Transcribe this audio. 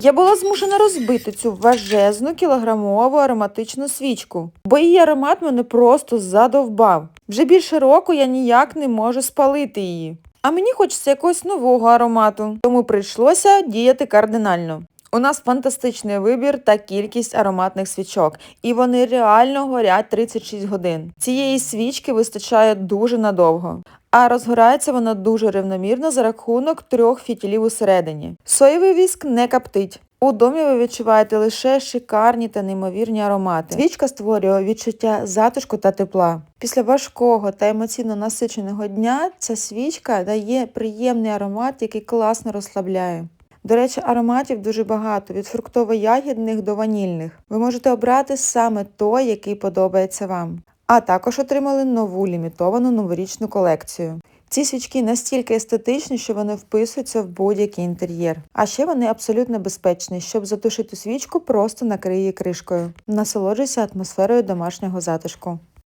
Я була змушена розбити цю важезну кілограмову ароматичну свічку, бо її аромат мене просто задовбав. Вже більше року я ніяк не можу спалити її. А мені хочеться якогось нового аромату, тому прийшлося діяти кардинально. У нас фантастичний вибір та кількість ароматних свічок, і вони реально горять 36 годин. Цієї свічки вистачає дуже надовго. А розгорається вона дуже рівномірно за рахунок трьох фітілів усередині. Соєвий віск не каптить. У домі ви відчуваєте лише шикарні та неймовірні аромати. Свічка створює відчуття затишку та тепла. Після важкого та емоційно насиченого дня ця свічка дає приємний аромат, який класно розслабляє. До речі, ароматів дуже багато, від фруктово-ягідних до ванільних. Ви можете обрати саме той, який подобається вам. А також отримали нову лімітовану новорічну колекцію. Ці свічки настільки естетичні, що вони вписуються в будь-який інтер'єр. А ще вони абсолютно безпечні. Щоб затушити свічку, просто накрий її кришкою. Насолоджуйся атмосферою домашнього затишку.